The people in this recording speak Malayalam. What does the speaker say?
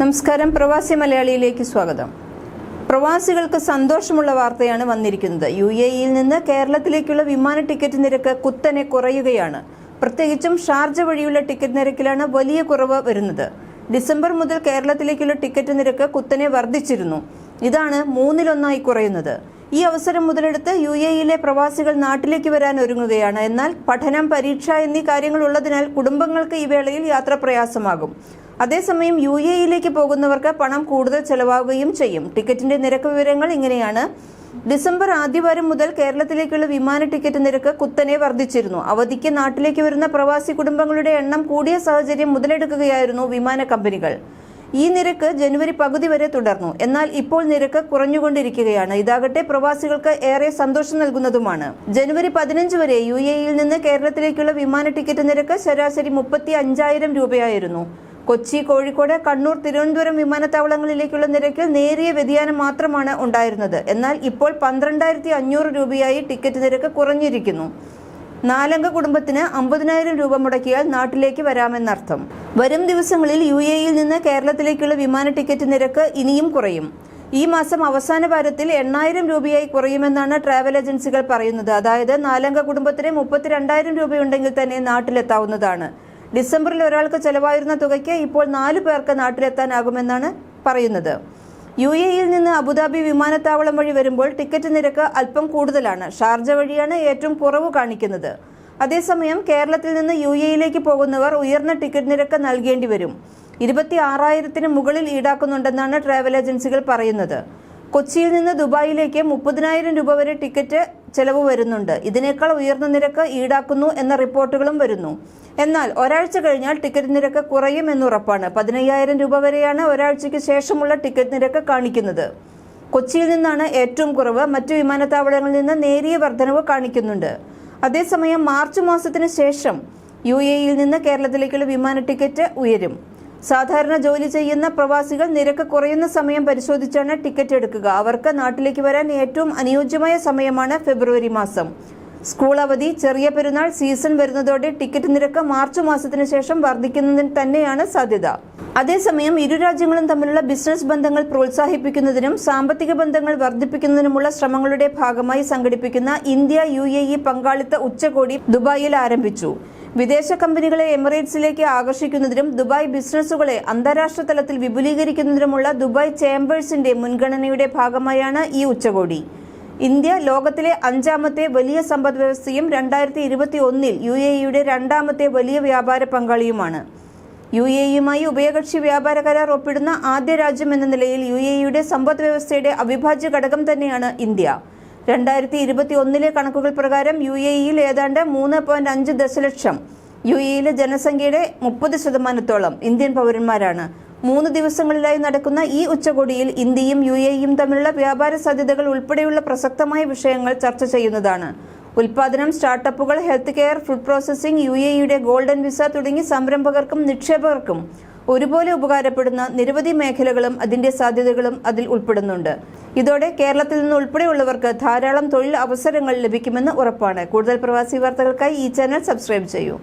നമസ്കാരം. പ്രവാസി മലയാളിയിലേക്ക് സ്വാഗതം. പ്രവാസികൾക്ക് സന്തോഷമുള്ള വാർത്തയാണ് വന്നിരിക്കുന്നത്. യു എ ഇയിൽ നിന്ന് കേരളത്തിലേക്കുള്ള വിമാന ടിക്കറ്റ് നിരക്ക് കുത്തനെ കുറയുകയാണ്. പ്രത്യേകിച്ചും ഷാർജ വഴിയുള്ള ടിക്കറ്റ് നിരക്കിലാണ് വലിയ കുറവ് വരുന്നത്. ഡിസംബർ മുതൽ കേരളത്തിലേക്കുള്ള ടിക്കറ്റ് നിരക്ക് കുത്തനെ വർദ്ധിച്ചിരുന്നു. ഇതാണ് മൂന്നിലൊന്നായി കുറയുന്നത്. ഈ അവസരം മുതലെടുത്ത് യു എ പ്രവാസികൾ നാട്ടിലേക്ക് വരാൻ ഒരുങ്ങുകയാണ്. എന്നാൽ പഠനം പരീക്ഷ എന്നീ കാര്യങ്ങൾ ഉള്ളതിനാൽ കുടുംബങ്ങൾക്ക് ഈ വേളയിൽ യാത്ര പ്രയാസമാകും. അതേസമയം യു എ പോകുന്നവർക്ക് പണം കൂടുതൽ ചെലവാകുകയും ചെയ്യും. ടിക്കറ്റിന്റെ നിരക്ക് വിവരങ്ങൾ ഇങ്ങനെയാണ്. ഡിസംബർ ആദ്യവാരം മുതൽ കേരളത്തിലേക്കുള്ള വിമാന ടിക്കറ്റ് നിരക്ക് കുത്തനെ വർദ്ധിച്ചിരുന്നു. അവധിക്ക് നാട്ടിലേക്ക് വരുന്ന പ്രവാസി കുടുംബങ്ങളുടെ എണ്ണം കൂടിയ സാഹചര്യം മുതലെടുക്കുകയായിരുന്നു വിമാന കമ്പനികൾ. ഈ നിരക്ക് ജനുവരി പകുതി വരെ തുടർന്നു. എന്നാൽ ഇപ്പോൾ നിരക്ക് കുറഞ്ഞുകൊണ്ടിരിക്കുകയാണ്. ഇതാകട്ടെ പ്രവാസികൾക്ക് ഏറെ സന്തോഷം നൽകുന്നതുമാണ്. ജനുവരി പതിനഞ്ച് വരെ യു എ ഇയിൽ നിന്ന് കേരളത്തിലേക്കുള്ള വിമാന ടിക്കറ്റ് നിരക്ക് ശരാശരി മുപ്പത്തി അഞ്ചായിരം രൂപയായിരുന്നു. കൊച്ചി കോഴിക്കോട് കണ്ണൂർ തിരുവനന്തപുരം വിമാനത്താവളങ്ങളിലേക്കുള്ള നിരക്കിൽ നേരിയ വ്യതിയാനം മാത്രമാണ് ഉണ്ടായിരുന്നത്. എന്നാൽ ഇപ്പോൾ പന്ത്രണ്ടായിരത്തി അഞ്ഞൂറ് രൂപയായി ടിക്കറ്റ് നിരക്ക് കുറഞ്ഞിരിക്കുന്നു. നാലംഗ കുടുംബത്തിന് അമ്പതിനായിരം രൂപ മുടക്കിയാൽ നാട്ടിലേക്ക് വരാമെന്നർത്ഥം. വരും ദിവസങ്ങളിൽ യു നിന്ന് കേരളത്തിലേക്കുള്ള വിമാന ടിക്കറ്റ് നിരക്ക് ഇനിയും കുറയും. ഈ മാസം അവസാന വാരത്തിൽ എണ്ണായിരം രൂപയായി കുറയുമെന്നാണ് ട്രാവൽ ഏജൻസികൾ പറയുന്നത്. അതായത് നാലംഗ കുടുംബത്തിന് മുപ്പത്തിരണ്ടായിരം രൂപയുണ്ടെങ്കിൽ തന്നെ നാട്ടിലെത്താവുന്നതാണ്. ഡിസംബറിൽ ഒരാൾക്ക് ചെലവായിരുന്ന തുകയ്ക്ക് ഇപ്പോൾ നാലു പേർക്ക് നാട്ടിലെത്താനാകുമെന്നാണ് പറയുന്നത്. യു എയിൽ നിന്ന് അബുദാബി വിമാനത്താവളം വഴി വരുമ്പോൾ ടിക്കറ്റ് നിരക്ക് അല്പം കൂടുതലാണ്. ഷാർജ വഴിയാണ് ഏറ്റവും കുറവ് കാണിക്കുന്നത്. അതേസമയം കേരളത്തിൽ നിന്ന് യു എയിലേക്ക് പോകുന്നവർ ഉയർന്ന ടിക്കറ്റ് നിരക്ക് നൽകേണ്ടി വരും. ഇരുപത്തി ആറായിരത്തിന് മുകളിൽ ഈടാക്കുന്നുണ്ടെന്നാണ് ട്രാവൽ ഏജൻസികൾ പറയുന്നത്. കൊച്ചിയിൽ നിന്ന് ദുബായിലേക്ക് മുപ്പതിനായിരം രൂപ വരെ ടിക്കറ്റ് ചെലവ് വരുന്നുണ്ട്. ഇതിനേക്കാൾ ഉയർന്ന നിരക്ക് ഈടാക്കുന്നു എന്ന റിപ്പോർട്ടുകളും വരുന്നു. എന്നാൽ ഒരാഴ്ച കഴിഞ്ഞാൽ ടിക്കറ്റ് നിരക്ക് കുറയും എന്നുറപ്പാണ് പതിനയ്യായിരം രൂപ വരെയാണ് ഒരാഴ്ചയ്ക്ക് ശേഷമുള്ള ടിക്കറ്റ് നിരക്ക് കാണിക്കുന്നത്. കൊച്ചിയിൽ നിന്നാണ് ഏറ്റവും കുറവ്. മറ്റു വിമാനത്താവളങ്ങളിൽ നിന്ന് നേരിയ വർധനവ് കാണിക്കുന്നുണ്ട്. അതേസമയം മാർച്ച് മാസത്തിന് ശേഷം യു എയിൽ നിന്ന് കേരളത്തിലേക്കുള്ള വിമാന ടിക്കറ്റ് ഉയരും. സാധാരണ ജോലി ചെയ്യുന്ന പ്രവാസികൾ നിരക്ക് കുറയുന്ന സമയം പരിശോധിച്ചാണ് ടിക്കറ്റ് എടുക്കുക. അവർക്ക് നാട്ടിലേക്ക് വരാൻ ഏറ്റവും അനുയോജ്യമായ സമയമാണ് ഫെബ്രുവരി മാസം. സ്കൂൾ അവധി ചെറിയ പെരുന്നാൾ സീസൺ വരുന്നതോടെ ടിക്കറ്റ് നിരക്ക് മാർച്ച് മാസത്തിന് ശേഷം വർദ്ധിക്കുന്നതിന് തന്നെയാണ് സാധ്യത. അതേസമയം ഇരു രാജ്യങ്ങളും തമ്മിലുള്ള ബിസിനസ് ബന്ധങ്ങൾ പ്രോത്സാഹിപ്പിക്കുന്നതിനും സാമ്പത്തിക ബന്ധങ്ങൾ വർദ്ധിപ്പിക്കുന്നതിനുമുള്ള ശ്രമങ്ങളുടെ ഭാഗമായി സംഘടിപ്പിക്കുന്ന ഇന്ത്യ യു പങ്കാളിത്ത ഉച്ചകോടി ദുബായിൽ ആരംഭിച്ചു. വിദേശ കമ്പനികളെ എമിറേറ്റ്സിലേക്ക് ആകർഷിക്കുന്നതിനും ദുബായ് ബിസിനസ്സുകളെ അന്താരാഷ്ട്ര തലത്തിൽ വിപുലീകരിക്കുന്നതിനുമുള്ള ദുബായ് ചേംബേഴ്സിന്റെ മുൻഗണനയുടെ ഭാഗമായാണ് ഈ ഉച്ചകോടി. ഇന്ത്യ ലോകത്തിലെ അഞ്ചാമത്തെ വലിയ സമ്പദ് വ്യവസ്ഥയും രണ്ടായിരത്തി ഇരുപത്തി ഒന്നിൽ യു എ ഇയുടെ രണ്ടാമത്തെ വലിയ വ്യാപാര പങ്കാളിയുമാണ്. യു എ ഇയുമായി ഉഭയകക്ഷി വ്യാപാര കരാർ ഒപ്പിടുന്ന ആദ്യ രാജ്യം എന്ന നിലയിൽ യു എ ഇയുടെ സമ്പദ് വ്യവസ്ഥയുടെ അവിഭാജ്യ ഘടകം തന്നെയാണ് ഇന്ത്യ. രണ്ടായിരത്തി ഇരുപത്തി ഒന്നിലെ കണക്കുകൾ പ്രകാരം യു എ ഇയിൽ ഏതാണ്ട് മൂന്ന് പോയിന്റ് അഞ്ച് ദശലക്ഷം യു എയിലെ ജനസംഖ്യയുടെ മുപ്പത് ശതമാനത്തോളം ഇന്ത്യൻ പൗരന്മാരാണ്. മൂന്ന് ദിവസങ്ങളിലായി നടക്കുന്ന ഈ ഉച്ചകോടിയിൽ ഇന്ത്യയും യു എയും തമ്മിലുള്ള വ്യാപാര സാധ്യതകൾ ഉൾപ്പെടെയുള്ള പ്രസക്തമായ വിഷയങ്ങൾ ചർച്ച ചെയ്യുന്നതാണ്. ഉൽപാദനം സ്റ്റാർട്ടപ്പുകൾ health care food processing U A ഇയുടെ ഗോൾഡൻ വിസ തുടങ്ങി സംരംഭകർക്കും നിക്ഷേപകർക്കും ഒരുപോലെ ഉപകാരപ്പെടുന്ന നിരവധി മേഖലകളും അതിന്റെ സാധ്യതകളും അതിൽ ഉൾപ്പെടുന്നുണ്ട്. ഇതോടെ കേരളത്തിൽ നിന്ന് ഉൾപ്പെടെയുള്ളവർക്ക് ധാരാളം തൊഴിൽ അവസരങ്ങൾ ലഭിക്കുമെന്ന് ഉറപ്പാണ്. കൂടുതൽ പ്രവാസി വാർത്തകൾക്കായി ഈ ചാനൽ സബ്സ്ക്രൈബ് ചെയ്യൂ.